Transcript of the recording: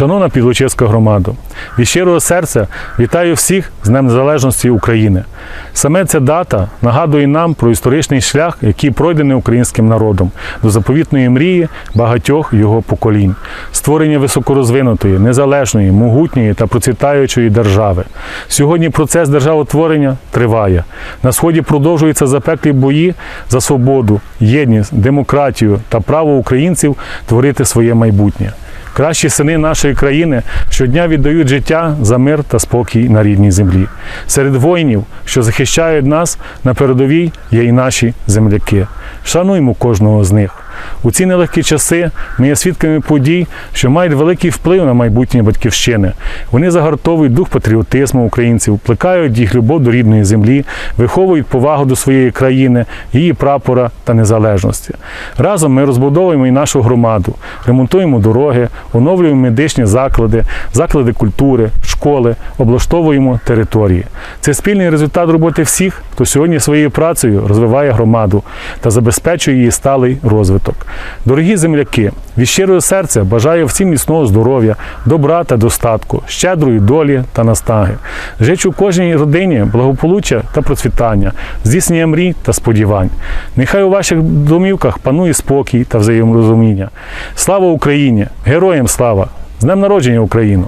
Шановна Підлучевська громада, від щирого серця вітаю всіх з Днем Незалежності України. Саме ця дата нагадує нам про історичний шлях, який пройдений українським народом до заповітної мрії багатьох його поколінь, створення високорозвинутої, незалежної, могутньої та процвітаючої держави. Сьогодні процес державотворення триває. На сході продовжуються запеклі бої за свободу, єдність, демократію та право українців творити своє майбутнє. Кращі сини нашої країни щодня віддають життя за мир та спокій на рідній землі. Серед воїнів, що захищають нас на передовій, є і наші земляки. Шануймо кожного з них. У ці нелегкі часи ми є свідками подій, що мають великий вплив на майбутнє батьківщини. Вони загартовують дух патріотизму українців, плекають їх любов до рідної землі, виховують повагу до своєї країни, її прапора та незалежності. Разом ми розбудовуємо і нашу громаду, ремонтуємо дороги, оновлюємо медичні заклади, заклади культури, школи, облаштовуємо території. Це спільний результат роботи всіх, хто сьогодні своєю працею розвиває громаду та забезпечує її сталий розвиток. Дорогі земляки, від щирого серця бажаю всім міцного здоров'я, добра та достатку, щедрої долі та настаги. Жичу кожній родині благополуччя та процвітання, здійснення мрій та сподівань. Нехай у ваших домівках панує спокій та взаєморозуміння. Слава Україні! Героям слава! З Днем народження Україну!